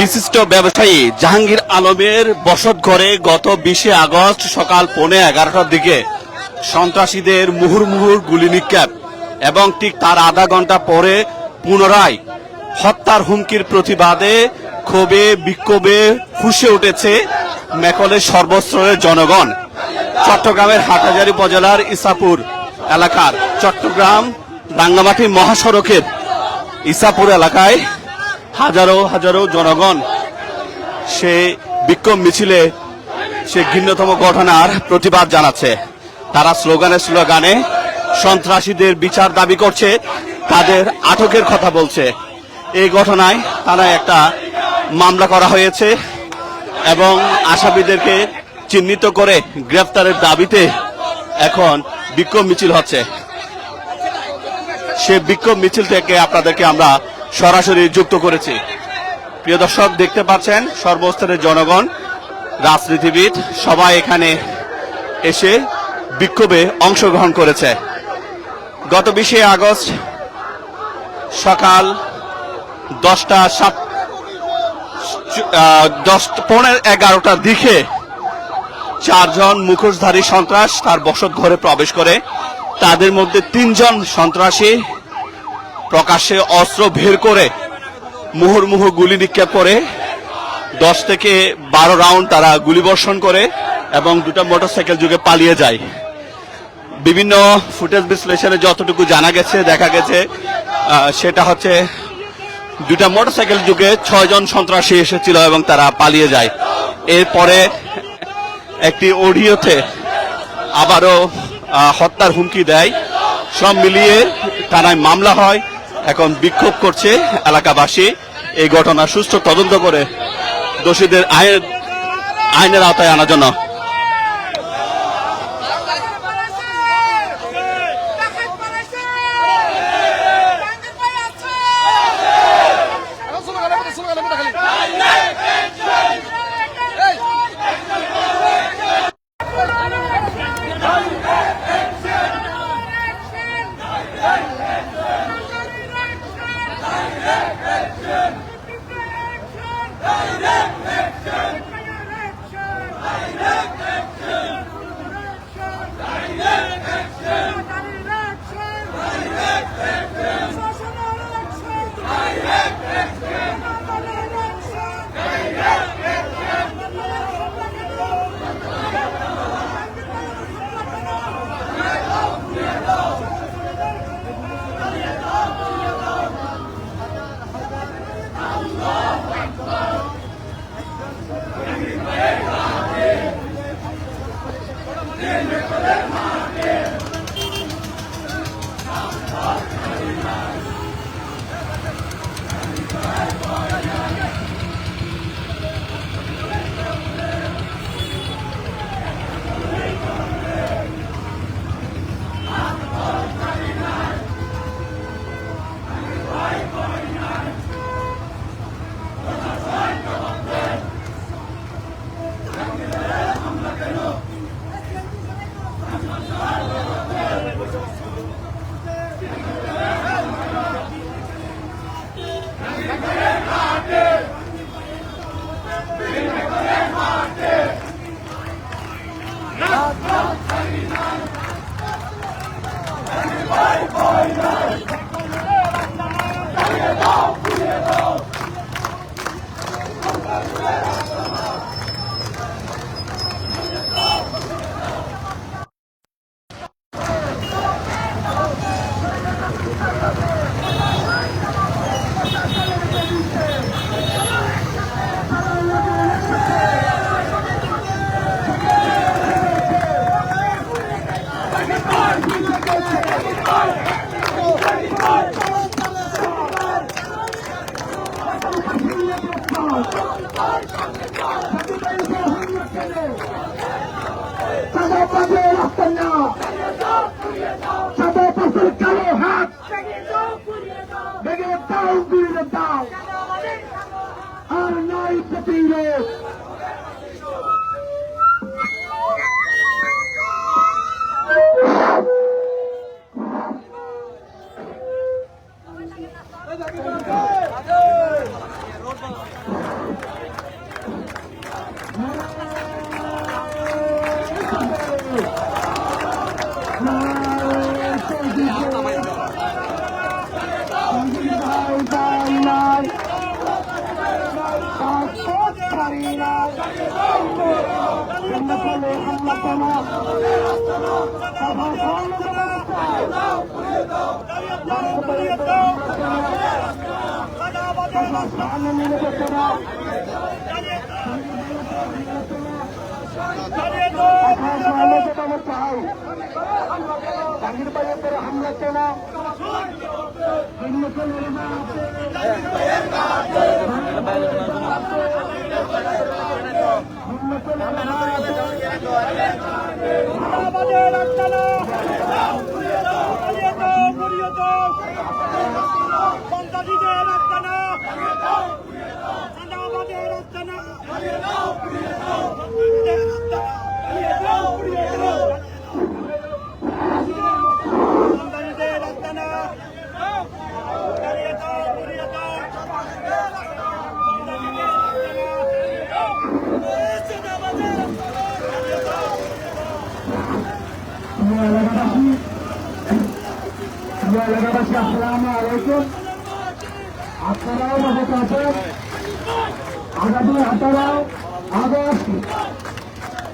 বিশিষ্ট ব্যবসায়ী জাহাঙ্গীর আলমের বসত ঘরে গত বিশে আগস্ট সকাল পৌনে এগারোটার দিকে সন্ত্রাসীদের মুহুর মুহুর গুলি নিক্ষেপ এবং ঠিক তার আধা ঘণ্টা পরে পুনরায় হত্যার হুমকির প্রতিবাদে ক্ষোভে, বিক্ষোভে ফুসে উঠেছে মেকলের সর্বস্তরের জনগণ। চট্টগ্রামের হাটাজারি উপজেলার ইসাপুর এলাকার চট্টগ্রাম রাঙ্গামাটি মহাসড়কের ইসাপুর এলাকায় হাজারো হাজারো জনগণ সে বিক্ষোভ মিছিলে সে ঘৃণ্যতম ঘটনার প্রতিবাদ জানাচ্ছে। তারা স্লোগানে স্লোগানে সন্ত্রাসীদের বিচার দাবি করছে, তাদের আটকের কথা বলছে। এই ঘটনায় তারা একটা মামলা করা হয়েছে এবং আসামিদেরকে চিহ্নিত করে গ্রেফতারের দাবিতে এখন বিক্ষোভ মিছিল হচ্ছে। সে বিক্ষোভ মিছিল থেকে আপনাদেরকে আমরা সরাসরি যুক্ত করেছি। প্রিয় দর্শক, দেখতে পাচ্ছেন সর্বস্তরের জনগণ, রাজনীতিবিদ, সবাই এখানে এসে বিক্ষোভে অংশগ্রহণ করেছে। গত বিশে আগস্ট সকাল দশটা সাত দশ দশটা পৌনে এগারোটার দিকে চারজন মুখোশধারী সন্ত্রাস তার বসত ঘরে প্রবেশ করে। তাদের মধ্যে তিনজন সন্ত্রাসী প্রকাশ্যে অস্ত্র বের করে মুহুর্মুহু গুলি নিক্ষেপ করে দশ থেকে বারো রাউন্ড তারা গুলি বর্ষণ করে এবং দুটো মোটরসাইকেল যুগে পালিয়ে যায়। বিভিন্ন ফুটেজ বিশ্লেষণে যতটুকু জানা গেছে, দেখা গেছে সেটা হচ্ছে দুটা মোটরসাইকেল যুগে ছয়জন সন্ত্রাসী এসেছিল এবং তারা পালিয়ে যায়। এরপরে একটি অডিওতে আবারও হত্যার হুমকি দেয়। সব মিলিয়ে থানায় মামলা হয়। এখন বিক্ষোভ করছে এলাকাবাসী। এই ঘটনা সুষ্ঠু তদন্ত করে দোষীদের আইন আইনের আওতায় আনার জন্য। জাহাঙ্গীর ভাইয়ের উপরে হামলা আমাদের আস্তানা ঘুরিয়ে দাও ঘুরিয়ে দাও সন্ত্রাসীদের আস্তানা আমাদের আস্তানা সন্ত্রাসীদের সন্ত্রাসীদের আস্তানা ঘুরিয়ে দাও ঘুরিয়ে দাও প্রিয় এলাকাবাসী আসসালামু আলাইকুম আপনারাও বসে আছেন আগামী আঠারো আগস্ট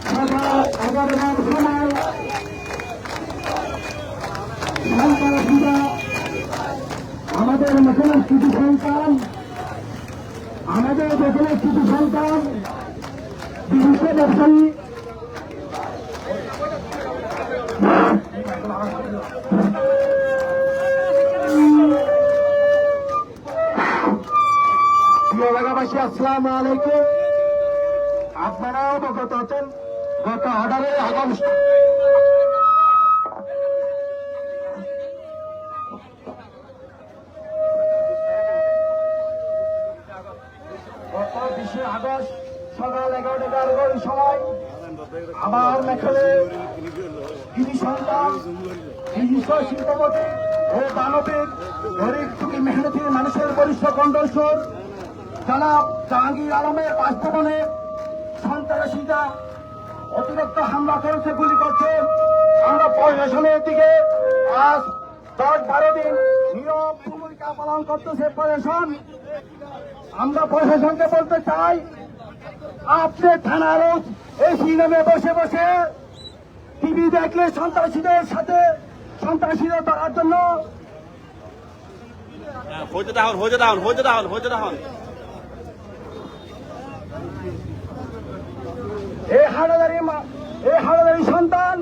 সকাল এগারোটার সময় আমাদের কিছু সন্তান আমাদের মেশনের কিছু সন্তান বিশিষ্ট ব্যবসায়ী এলাকাবাসী, আসসালামু আলাইকুম। আপনারাও অবগত আছেন, গত আঠারোই আগস্ট বিশে আগস্ট সকাল এগারোটা এগারোটার সময় আমার মেখলে তিনি সন্তান বিশিষ্ট শিল্পপতি ও দানবের গরিব টুকি মেহনতি মানুষের বরিষ্ঠ কণ্ঠস্বর। জনাব জাহাঙ্গীর আলমের বাসভবনে সন্ত্রাসীরা অতিরিক্ত হামলা করেছে গুলি করছে। আমরা প্রশাসনের দিকে আজ দশ বারো দিন নিয়ম ভূমিকা পালন করতেছে প্রশাসন। আমরা প্রশাসনকে বলতে চাই আপনি থানার এই সিনেমে বসে বসে টিভি দেখলে সন্ত্রাসীদের সাথে সন্ত্রাসীদের ধরার জন্য এই হাড়াদারি এই হাড়াদারি সন্তান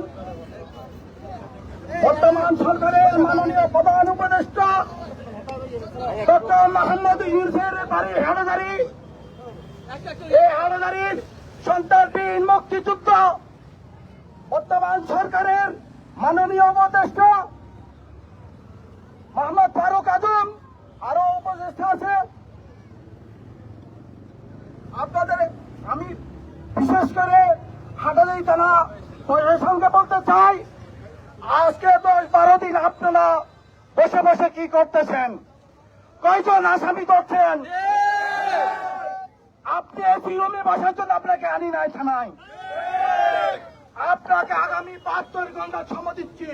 বর্তমান সরকারের মাননীয় প্রধান উপদেষ্টা ডক্টর মোহাম্মদ ইউসের বাড়ি হাড়াদারি বর্তমান সরকারের মাননীয় উপদেষ্টা মোহাম্মদ ফারুক আজম আরও উপদেষ্টা আছে। আপনাদের আমি বিশেষ করে হাটালি থানা প্রশাসনকে বলতে চাই, আজকে দশ বারো দিন আপনারা বসে বসে কি করতেছেন? কয়জন আসামি করছেন? আপনি এই ফিরমে বসার জন্য আপনাকে আনি নাই থানায়? আপনাকে আগামী বাহাত্তর ঘণ্টা সময় দিচ্ছি।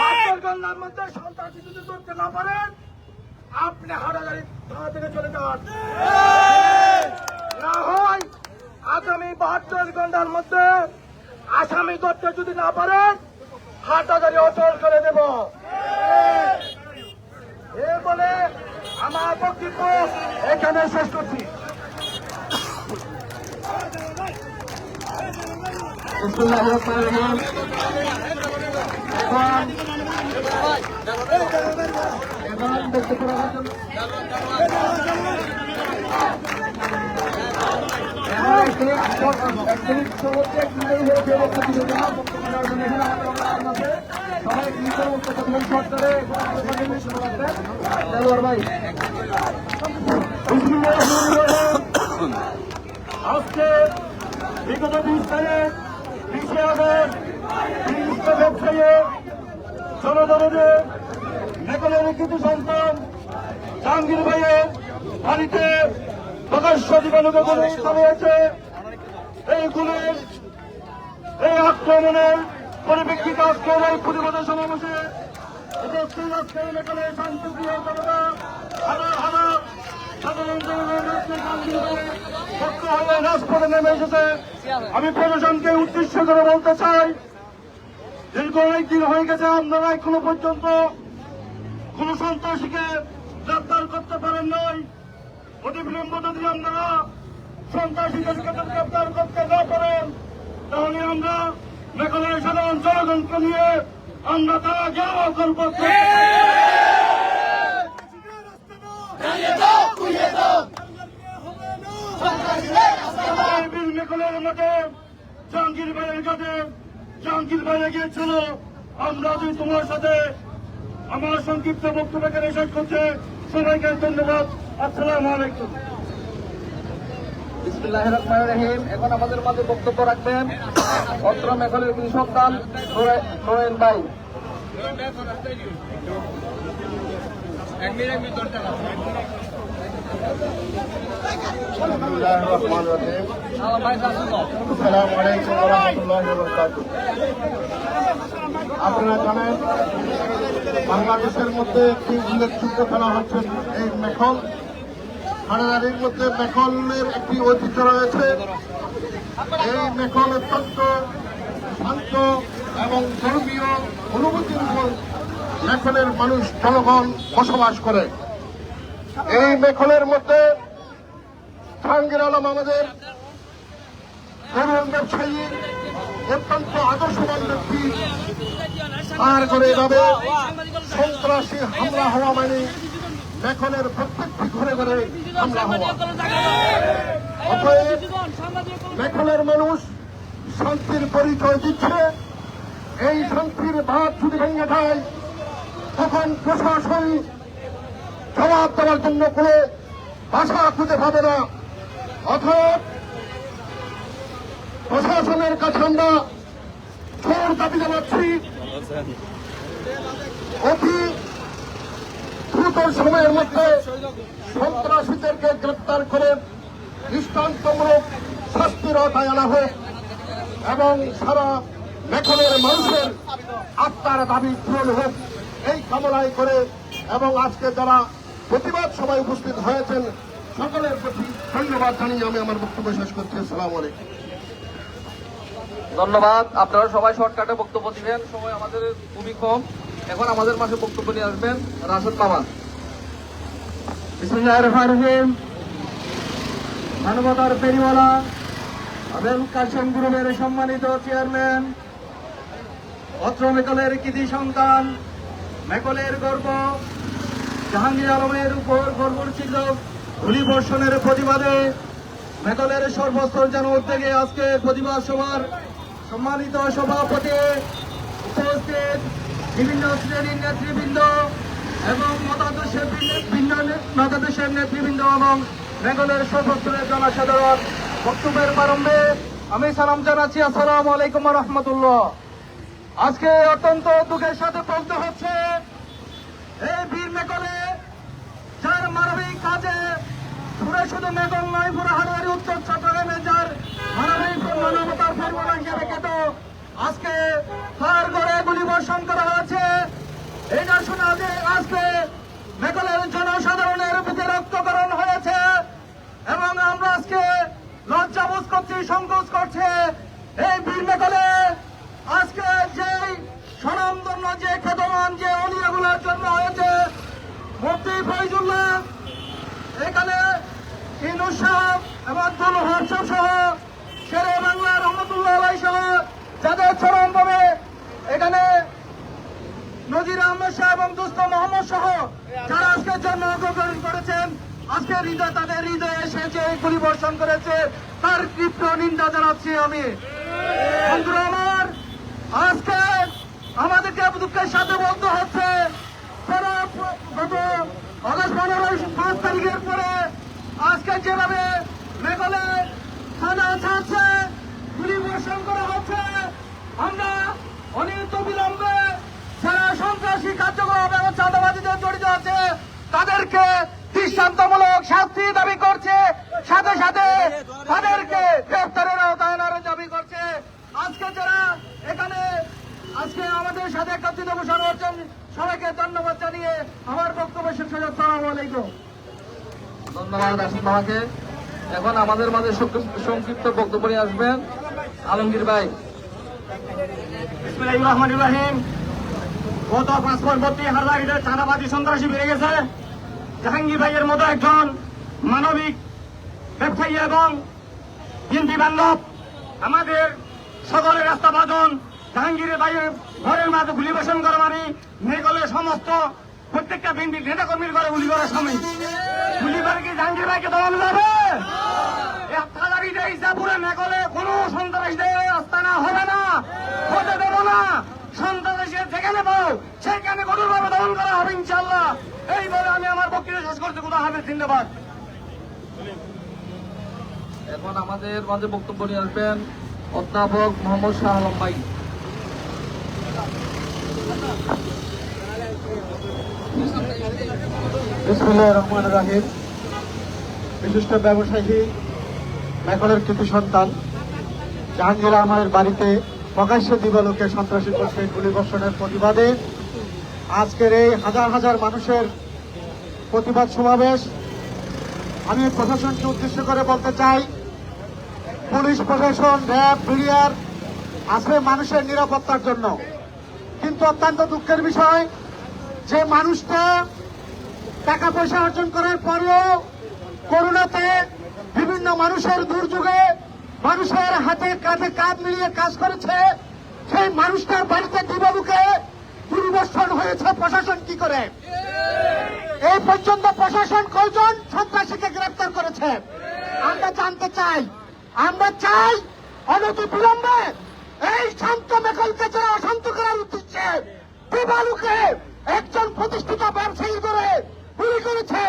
বাহাত্তর ঘণ্টার মধ্যে সন্ত্রাসী যদি ধরতে না পারেন আপনি হাটাগাড়ি থানা থেকে চলে যান। না হয় আগামী বাহাত্তর ঘণ্টার মধ্যে আসামি ধরতে যদি না পারেন হাটাগাড়ি অচল করে দেব। এ বলে আমার বক্তব্য এখানে শেষ করছি। এখন আজকে বিগত বিশ তারিখ বিশে আগস্ট ব্যবসায়ী জনজনদের নেকলের কিছু সন্তান জাহাঙ্গীর ভাইয়ের বাড়িতে প্রকাশ্য জীবাণুকে গুলি চালিয়েছে এই গুলির এই আক্রমণের পরিপ্রেক্ষিতে আজকের এই প্রতিবাদের সমাবেশে নেমে এসেছে। আমি প্রশাসনকে উদ্দেশ্য করে বলতে চাই, দীর্ঘ অনেকদিন হয়ে গেছে, আপনারা এখনও পর্যন্ত কোন সন্ত্রাসীকে গ্রেপ্তার করতে পারেন নাই। অতি বিলম্ব যদি আপনারা সন্ত্রাসীদেরকে গ্রেপ্তার করতে না পারেন, তাহলে আমরা মেঘালয় সাধারণ জনগণকে নিয়ে আমরা তারা ঘেরাও করব। জাহাঙ্গীর কাছে জাহাঙ্গীর ভাইয়ে গিয়েছিল আমরা যদি তোমার সাথে আমার সংক্ষিপ্ত বক্তব্যকে শেষ করছে সবাইকে ধন্যবাদ। আসসালামু আলাইকুম। এখন আমাদের মাঝে বক্তব্য আপনারা জানেন বাংলাদেশের মধ্যে একটি উল্লেখযোগ্য খেলা হচ্ছে এই মেখল। হানাদারির মধ্যে মেখলের একটি ঐতিহ্য রয়েছে। এই মেখল অত্যন্ত শান্ত এবং ধর্মীয় অনুভূতির উপর মেখলের মানুষ জনগণ বসবাস করে। এই মেখলের মধ্যে জাহাঙ্গীর আলম আমাদের তরুণ ব্যবসায়ী, অত্যন্ত আদর্শবান ব্যক্তি। আর করে এভাবে সন্ত্রাসী হামলা হওয়া মানে মেখনের প্রত্যেকটি ঘরে ঘরে মেখনের মানুষ শান্তির পরিচয় দিচ্ছে। এই শান্তির ভাত যদি ভেঙে যায় তখন প্রশাসন জবাব দেওয়ার জন্য কোনো ভাষা খুঁজে পাবে না। অথব প্রশাসনের কাছে আমরা জোর দাবি জানাচ্ছি। অতি দ্রুত সময়ের মধ্যে সন্ত্রাসীদেরকে গ্রেপ্তার করে দৃষ্টান্তমূলক শাস্তির আওতায় আনা হোক এবং সারা মেখনের মানুষের আত্মার দাবি পূরণ হোক, এই কামনাই করে এবং আজকে যারা প্রতিবাদ সভায় উপস্থিত হয়েছেন, সকলের প্রতি ধন্যবাদ জানিয়ে আমি আমার বক্তব্য শেষ করছি। আসসালামু আলাইকুম। ধন্যবাদ। আপনারা সবাই শর্টকাটে বক্তব্য দিবেন। সময় আমাদের খুবই কম। এখন আমাদের মাঝে বক্তব্য নিয়ে আসবেন রাশেদ রহমানির মানবতার ফেরিওয়ালা আবেল কাসেম গ্রুপের সম্মানিত চেয়ারম্যান, অত্র মেকলের কৃতি সন্তান, মেকলের গর্ব, জাহাঙ্গীর আলমের উপর গর্বর্চিত গুলি বর্ষণের প্রতিবাদে মেকলের সর্বস্তর যেন উদ্যোগে আজকে প্রতিবাদ সভার সম্মানিত সভাপতি উপস্থিত বিভিন্ন শ্রেণির নেতৃবৃন্দ এবং মতাদর্শের মতাদর্শের নেতৃবৃন্দ এবং মেঘলের সর্বস্তরের জনসাধারণ, বক্তব্যের প্রারম্ভে আমি সালাম জানাচ্ছি। আসসালামু আলাইকুম রহমতুল্লাহ। আজকে অত্যন্ত দুঃখের সাথে বলতে হচ্ছে, এই বীর মেঘলে যার মানবিক কাজে পুরো শুধু মেঘল নয়, পুরো হারোয়ারি উত্তর চট্টগ্রামে যার মানবিক মানবতার ফেরবনা হিসেবে খ্যাত। আজকে তার ঘরে গুলি বর্ষণ করা হয়েছে। এটা শোনা যে আজকে মেঘলের জনসাধারণের বুকে রক্তকরণ হয়েছে এবং আমরা আজকে লজ্জা বোধ করছি, সংকোচ করছে। এই বীর মেঘলে আজকে যেই স্বনামধন্য, যে খেতমান যে অলিয়াগুলোর জন্য হয়েছে, মুফতি ফৈজুল্লাহ এখানে ইনুস সাহেব এবং আব্দুল হর্ষ সহ শেরে বাংলা রহমতুল্লাহ সহ যাদের চরমভাবে এখানে নজির আহমদ শাহ এবং দুস্থ মোহাম্মদ সহ যারা আজকে জন্মগ্রহণ করেছেন, আজকে হৃদয় তাদের হৃদয়ে এসে যে গুলি করেছে, তার তীব্র নিন্দা জানাচ্ছি আমি। আমার, আজকে আমাদেরকে দুঃখের সাথে বলতে হচ্ছে গত অগস্ট পনেরো পাঁচ তারিখের পরে আজকে যেভাবে মেঘলে থানা ছাড়ছে, গুলি বর্ষণ করা হচ্ছে, আমরা অনিয়ত বিলম্বে যারা সন্ত্রাসী কার্যকলাপ এবং চাঁদাবাজিতে জড়িত আছে তাদেরকে দৃষ্টান্তমূলক শাস্তি দাবি করছে। সাথে সাথে তাদেরকে গ্রেপ্তারের আওতায় দাবি করছে। আজকে যারা এখানে আজকে আমাদের সাথে একত্রিত বসানো হচ্ছেন সবাইকে ধন্যবাদ জানিয়ে আমার বক্তব্য শেষ হয়ে যাচ্ছে। আলাইকুম। ধন্যবাদ রাশেদ মামাকে এখন আমাদের মাঝে সংক্ষিপ্ত বক্তব্য নিয়ে আসবেন আলমগীর ভাই। বিসমিল্লাহির রহমানির রহিম। গত পাঁচ পরবর্তী হারবাড়িতে চাঁদাবাদী সন্ত্রাসী বেড়ে গেছে। জাহাঙ্গীর ভাইয়ের মতো একজন মানবিক ব্যবসায়ী এবং হিন্দি বান্ধব। আমাদের সকলের রাস্তা বাঁধন। জাহাঙ্গীরের ভাইয়ের ঘরের মাঝে গুলি বসন করা মানে মেঘলের সমস্ত প্রত্যেকটা বিন্দু নেতা কর্মীর ঘরে গুলি করার সময়। গুলি করে কি জাহাঙ্গীর ভাইকে দমানো যাবে ইসাপুরে মেঘলে কোনো সন্ত্রাসীদের আস্তানা হবে না হতে দেব না। সন্ত্রাসীদের যেখানে পাও সেখানে কঠোরভাবে দমন করা হবে ইনশাল্লাহ এই বলে আমি আমার বক্তব্য শেষ করছি। কোথাও হাফেজ জিন্দাবাদ। এখন আমাদের মাঝে বক্তব্য নিয়ে আসবেন অধ্যাপক মোহাম্মদ শাহ আলম ভাই। রহমান রাহিম। বিশিষ্ট ব্যবসায়ী মেঘলের কৃতি সন্তান। জাহাঙ্গীর আহমেদের বাড়িতে প্রকাশ্যে দিবালোকে সন্ত্রাসী করছে গুলিবর্ষণের প্রতিবাদে। আজকের এই হাজার হাজার মানুষের প্রতিবাদ সমাবেশ। আমি প্রশাসনকে উদ্দেশ্য করে বলতে চাই, পুলিশ প্রশাসন, র্যাব, বিডিআর আসবে মানুষের নিরাপত্তার জন্য। কিন্তু অত্যন্ত দুঃখের বিষয়, যে মানুষটা টাকা পয়সা অর্জন করার পরেও করোনাতে বিভিন্ন মানুষের দুর্যোগে মানুষের হাতে কাঁধে কাঁধ মিলিয়ে কাজ করেছে সেই মানুষটার বাড়িতে দিবালুকে পরিবর্তন হয়েছে প্রশাসন কি করে? এই পর্যন্ত প্রশাসন কয়জন সন্ত্রাসীকে গ্রেপ্তার করেছে? আমরা জানতে চাই আমরা চাই অনতি বিলম্বে এই শান্ত মেকলকে যারা অশান্ত করার উদ্দেশ্যে দিবালুকে একজন প্রতিষ্ঠিত ব্যবসায়ী করে গুলি করেছে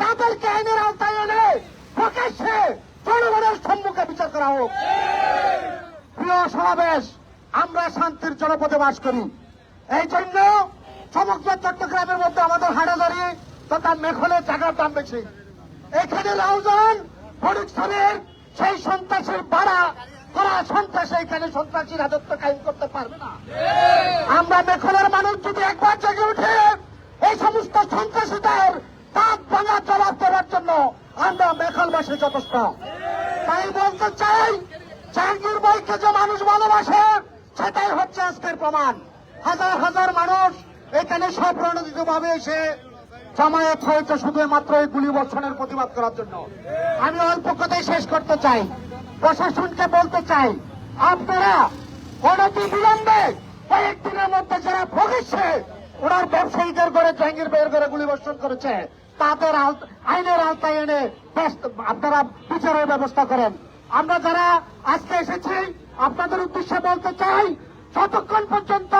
তাদেরকে আইনের আওতায় এনে প্রকাশ্যে জনগণের সম্মুখে বিচার করা হোক। প্রিয় সমাবেশ, আমরা শান্তির জনপদে বাস করি। এই জন্য সমগ্র চট্টগ্রামের মধ্যে আমাদের হাটাদারি তথা মেখলে জায়গার দাম বেশি এখানে লাউজান ফরিদপুরের সেই সন্ত্রাসের বাড়া করা সন্ত্রাসী এখানে সন্ত্রাসী রাজত্ব কায়েম করতে পারবে না। আমরা মেখলের মানুষ যদি একবার জেগে উঠে এই সমস্ত সন্ত্রাসীদের দাঁত ভাঙা জবাব দেওয়ার জন্য আমরা মেখলবাসী যথেষ্ট। তাই বলতে চাই, জাহাঙ্গীর ভাইকে যে মানুষ ভালোবাসে, সেটাই হচ্ছে আজকের প্রমাণ। হাজার হাজার মানুষ এখানে স্বপ্রণোদিত ভাবে এসে জামায়াত হয়েছে শুধুমাত্র এই গুলি বর্ষণের প্রতিবাদ করার জন্য। আমি অল্প কথাই শেষ করতে চাই। প্রশাসনকে বলতে চাই, আপনারা অনতি বিলম্বে কয়েকদিনের মধ্যে যারা ভোগেছে, ওনার ব্যবসায়ীদের করে জাহাঙ্গীর বের করে গুলি বর্ষণ করেছে। তাদের আইনের আওতায় এনে আপনারা বিচারের ব্যবস্থা করেন। আমরা যারা আজকে এসেছি, আপনাদের উদ্দেশ্যে বলতে চাই, যতক্ষণ পর্যন্ত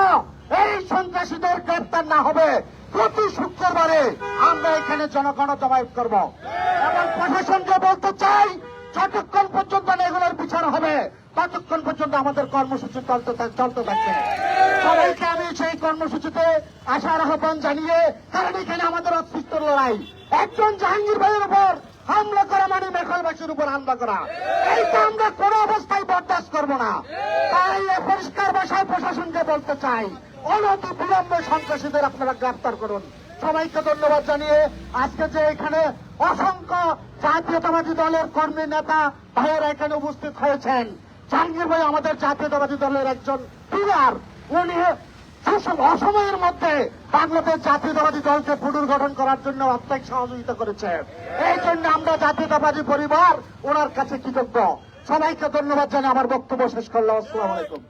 এই সন্ত্রাসীদের গ্রেপ্তার না হবে, প্রতি শুক্রবারে আমরা এখানে জনগণ জমায়েত করব। এবং প্রশাসনকে বলতে চাই, যতক্ষণ পর্যন্ত এগুলোর বিচার হবে, ততক্ষণ পর্যন্ত আমাদের কর্মসূচি চলতে চলতে থাকবে। সবাইকে আমি সেই কর্মসূচিতে আসার আহ্বান জানিয়ে কারণ এখানে আমাদের অস্তিত্ব লড়াই। একজন জাহাঙ্গীর ভাইয়ের উপর হামলা করা মানে মেঘলবাসীর উপর হামলা করা। এইটা আমরা কোনো অবস্থায় বরদাস্ত করব না। তাই পরিষ্কার ভাষায় প্রশাসনকে বলতে চাই, অনতি বিলম্বে সন্ত্রাসীদের আপনারা গ্রেফতার করুন। সবাইকে ধন্যবাদ জানিয়ে আজকে যে এখানে অসংখ্য জাতীয়তাবাদী দলের কর্মী নেতা ভাইয়েরা এখানে উপস্থিত হয়েছেন, জাহাঙ্গীর ভাই আমাদের জাতীয়তাবাদী দলের একজন পিলার উনি সুসম- অসময়ের মধ্যে বাংলাদেশ জাতীয়তাবাদী দলকে পুনর্গঠন করার জন্য অর্থনৈতিক সহযোগিতা করেছে, এই জন্য আমরা জাতীয়তাবাদী পরিবার ওনার কাছে কৃতজ্ঞ। সবাইকে ধন্যবাদ জানিয়ে আমার বক্তব্য শেষ করলাম। আসসালামু আলাইকুম।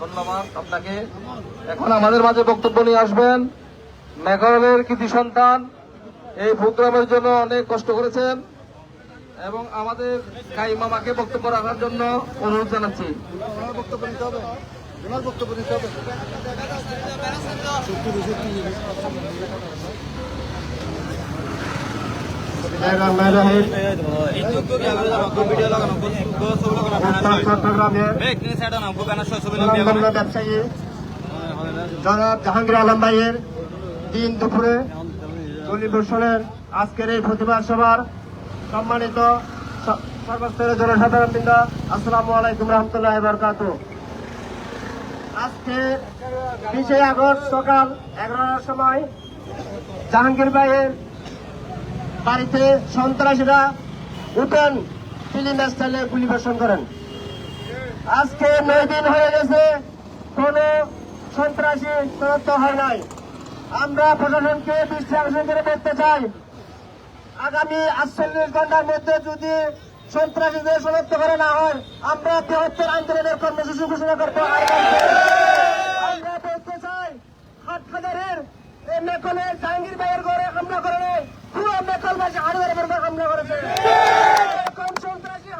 ধন্যবাদ আপনাকে। এখন আমাদের মাঝে বক্তব্য নিয়ে আসবেন। মেঘালয়ের কৃতি সন্তান এই প্রোগ্রামের জন্য অনেক কষ্ট করেছেন। এবং আমাদের কাই মামাকে বক্তব্য রাখার জন্য অনুরোধ জানাচ্ছি। ব্যবসায়ী। জনাব জাহাঙ্গীর আলম ভাইয়ের দিন দুপুরে গুলিবর্ষণের আজকের এই প্রতিবাদ সভার সম্মানিত সর্বস্তরের জনসাধারণ বৃন্দ আসসালামু আলাইকুম রহমতুল্লাহ বরকাত। আজকে বিশে আগস্ট সকাল এগারোটার সময় জাহাঙ্গীর ভাইয়ের বাড়িতে সন্ত্রাসীরা উঠেন ফিল্ম স্টাইলে গুলি বর্ষণ করেন। আজকে নয় দিন হয়ে গেছে, কোন সন্ত্রাসী শনাক্ত হয় নাই। আমরা প্রশাসনকে আকর্ষণ করে দেখতে চাই। আগামী আটচল্লিশ ঘণ্টার মধ্যে যদি সন্ত্রাসীদের শনাক্ত করা না হয়, আমরা বৃহত্তর আন্দোলনের কর্মসূচি ঘোষণা করব।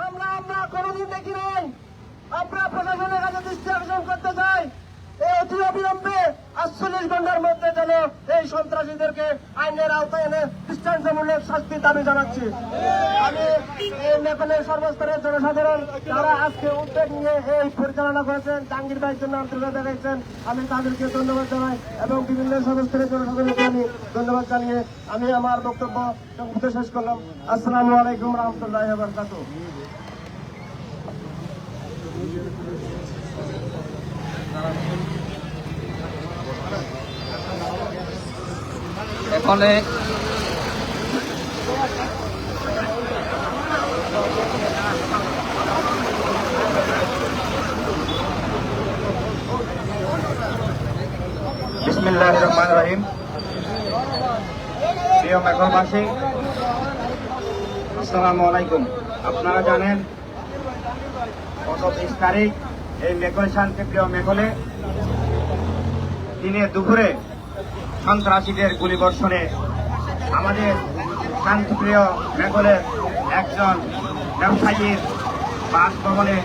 হামলা আমরা দেখি আমরা প্রশাসনের কাছে দৃষ্টি আকর্ষণ করতে চাই এই অতি অবিলম্বে আটচল্লিশ ঘণ্টার মধ্যে যেন এই সন্ত্রাসীদেরকে আইনের আওতায় এনে দৃষ্টান্তমূলক শাস্তির দাবি জানাচ্ছি। আমি এই নেপালের সর্বস্তরের জনসাধারণ যারা আজকে উদ্যোগ নিয়ে এই পরিচালনা করেছেন, জাহাঙ্গীর ভাইয়ের জন্য আন্তর্জাতিক দেখাচ্ছেন আমি তাদেরকে ধন্যবাদ জানাই এবং বিভিন্ন সর্বস্তরের জনসাধারণকে আমি ধন্যবাদ জানিয়ে আমি আমার বক্তব্য শেষ করলাম। আসসালামু আলাইকুম রহমতুল্লাহ বরকাতুহ। প্রিয় আলাইকুম। আপনারা জানেন গত তারিখ এই মেঘল শান্তিপ্রিয় মেঘলে দিনে দুপুরে সন্ত্রাসীদের গুলিবর্ষণে আমাদের শান্তিপ্রিয় মেঘলের একজন ব্যবসায়ীর বাসভবনে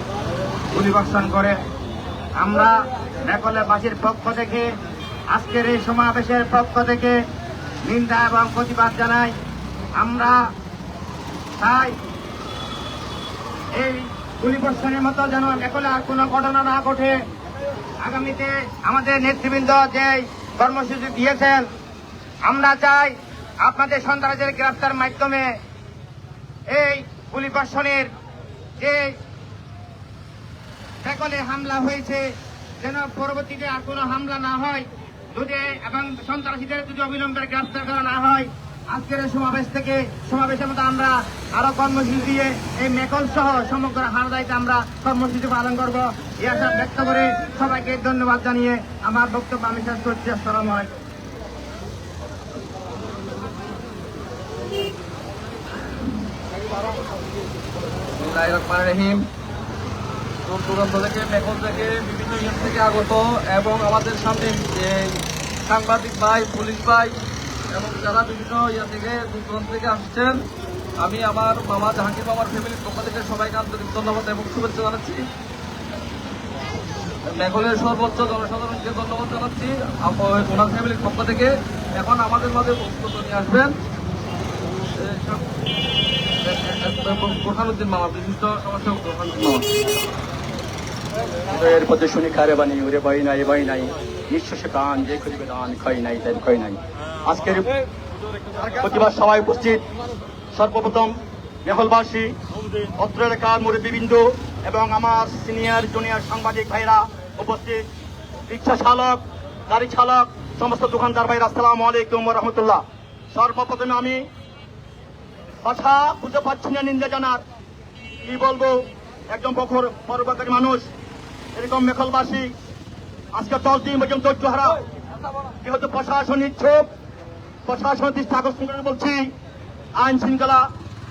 গুলিবর্ষণ করে। আমরা মেঘলেবাসীর পক্ষ থেকে, আজকের এই সমাবেশের পক্ষ থেকে নিন্দা এবং প্রতিবাদ জানাই। আমরা তাই এই গুলিবর্ষণের মতো যেন মেঘলে আর কোনো ঘটনা না ঘটে। আগামীতে আমাদের নেতৃবৃন্দ যে কর্মসূচি দিয়েছেন। আমরা চাই আপনাদের সন্ত্রাসের গ্রেফতার মাধ্যমে এই গুলি বর্ষণের যে সকলে হামলা হয়েছে, যেন পরবর্তীতে আর কোনো হামলা না হয় যদি এবং সন্ত্রাসীদের যদি অবিলম্বে গ্রেফতার করা না হয় আজকের এই সমাবেশ থেকে, সমাবেশের মতো আমরা আরও কর্মসূচি দিয়ে এই মেকল সহ সমগ্র হারদাইতে আমরা কর্মসূচি পালন করব। এই আশা ব্যক্ত করে সবাইকে ধন্যবাদ জানিয়ে আমার বক্তব্য আমি শেষ করছি। আসসালামু রহিম। দূর দূরান্ত থেকে মেঘল থেকে, বিভিন্ন থেকে আগত এবং আমাদের সামনে সাংবাদিক ভাই, পুলিশ ভাই এবং যারা বিভিন্ন ইয়ে থেকে দূর দূরান্ত থেকে আসছেন, আমি আমার মামা জাহাঙ্গীর মামার ফ্যামিলির পক্ষ থেকে সবাইকে আন্তরিক ধন্যবাদ এবং শুভেচ্ছা জানাচ্ছি। মেঘলের সর্বোচ্চ জনসাধারণকে ধন্যবাদ জানাচ্ছি ওনার ফ্যামিলির পক্ষ থেকে। এখন আমাদের মাঝে বক্তব্য নিয়ে আসবেন। বোরহানুদ্দিন মামা শুনি কারে বানি ওরে বাই নাই বাই নাই। নিঃশ্বাস যে করিবে দান খাই নাই, তাই খাই নাই। আজকের প্রতিবাদ সবাই উপস্থিত সর্বপ্রথম মেহলবাসী অত্র এলাকার মুরব্বীবৃন্দ এবং আমার সিনিয়র জুনিয়র সাংবাদিক ভাইরা উপস্থিত। রিক্সা চালক, গাড়ি চালক, সমস্ত দোকানদার ভাইরা, আসসালামু আলাইকুম রহমতুল্লাহ। সর্বপ্রথমে আমি ভাষা খুঁজে পাচ্ছি না নিন্দা জানার। কি বলব? একজন বখর পরোপকারী মানুষ, এরকম মেখলবাসী আজকে দশ দিন পর্যন্ত ধৈর্য হারা যেহেতু প্রশাসন ইচ্ছুক প্রশাসন দৃষ্টি আকর্ষণ করে বলছি, আইন শৃঙ্খলা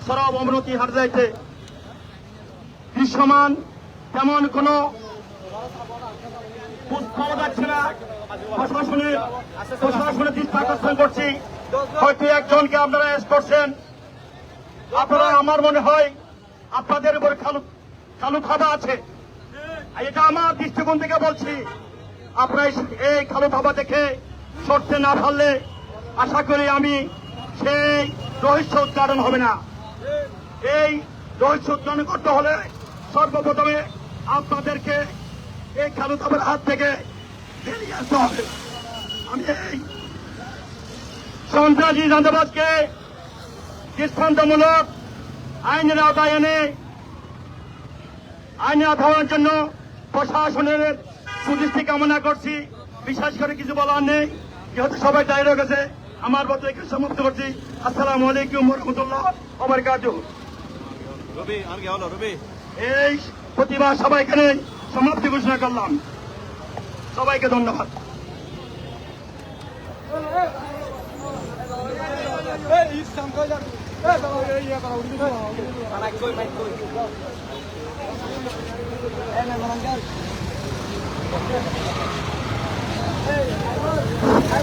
সরব অবনতি হার যাইতে। দৃশ্যমান তেমন কোন প্রশাসনের প্রশাসনের করছি হয়তো একজনকে আপনারা অ্যারেস্ট করছেন। আপনারা আমার মনে হয় আপনাদের উপর খালু খালু খাবা আছে। এটা আমার দৃষ্টিকোণ থেকে বলছি আপনারা এই- খালু খাবা দেখে সরতে না পারলে আশা করি আমি সেই রহস্য উচ্চারণ হবে না। এই রহস্য উচ্চারণ করতে হলে সর্বপ্রথমে আপনাদেরকে এই খালু খাবার হাত থেকে বেরিয়ে আসতে হবে। আমি এই সন্ত্রাসী জান্দাবাদকে দৃষ্টান্তমূলক আইনের আওতায় এনে আইনের আওতার জন্য প্রশাসনের সুদৃষ্টি কামনা করছি বিশ্বাস করে কিছু বলার নেই যেহেতু সবাই দায়ী গেছে আমার মতো এখানে সমাপ্ত করছি আসসালামু আলাইকুম রহমতুল্লাহ অবরকাত এই প্রতিভা সবাইকে সমাপ্তি ঘোষণা করলাম সবাইকে ধন্যবাদ よかった。